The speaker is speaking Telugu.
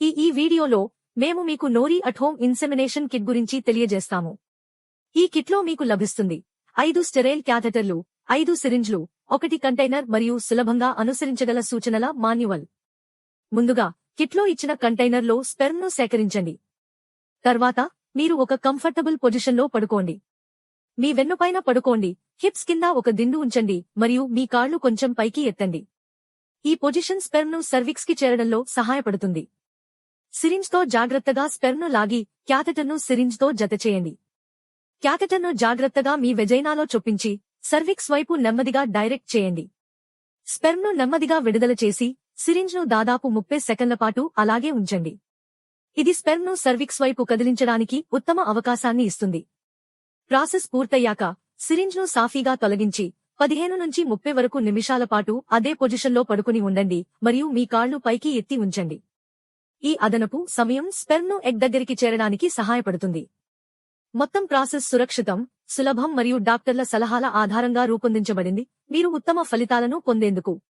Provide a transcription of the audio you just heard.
ఈ ఈ వీడియోలో మేము మీకు నోరీ అట్ హోమ్ ఇన్సెమినేషన్ కిట్ గురించి తెలియజేస్తాము. ఈ కిట్లో మీకు లభిస్తుంది ఐదు స్టెరైల్ క్యాథెటర్లు ఐదు సిరింజ్లు ఒకటి కంటైనర్ మరియు సులభంగా అనుసరించగల సూచనల మాన్యువల్. ముందుగా కిట్లో ఇచ్చిన కంటైనర్లో స్పెర్మ్ను సేకరించండి. తర్వాత మీరు ఒక కంఫర్టబుల్ పొజిషన్లో పడుకోండి. మీ వెన్నుపైన పడుకోండి హిప్స్ కింద ఒక దిండు ఉంచండి మరియు మీ కాళ్ళు కొంచెం పైకి ఎత్తండి. ఈ పొజిషన్ స్పెర్మ్ను సర్విక్స్కి చేరడంలో సహాయపడుతుంది. సిరింజ్తో జాగ్రత్తగా స్పెర్ను లాగి క్యాథెటర్ను సిరింజ్తో జతచేయండి క్యాథెటర్ను జాగ్రత్తగా మీ వెజైనాలో చొప్పించి సర్విక్స్ వైపు నెమ్మదిగా డైరెక్ట్ చేయండి. స్పెర్మ్ను నెమ్మదిగా విడుదల చేసి సిరింజ్ను దాదాపు ముప్పై సెకన్ల పాటు అలాగే ఉంచండి. ఇది స్పెర్మ్ను సర్విక్స్ వైపు కదిలించడానికి ఉత్తమ అవకాశాన్ని ఇస్తుంది. ప్రాసెస్ పూర్తయ్యాక సిరింజ్ను సాఫీగా తొలగించి పదిహేను నుంచి ముప్పై వరకు నిమిషాల పాటు అదే పొజిషన్లో పడుకుని ఉండండి మరియు మీ కాళ్ళు పైకి ఎత్తి ఉంచండి. ఈ అదనపు సమయం స్పెర్మ్ను ఎగ్ దగ్గరికి చేరడానికి సహాయపడుతుంది. మొత్తం ప్రాసెస్ సురక్షితం సులభం మరియు డాక్టర్ల సలహాల ఆధారంగా రూపొందించబడింది. మీరు ఉత్తమ ఫలితాలను పొందేందుకు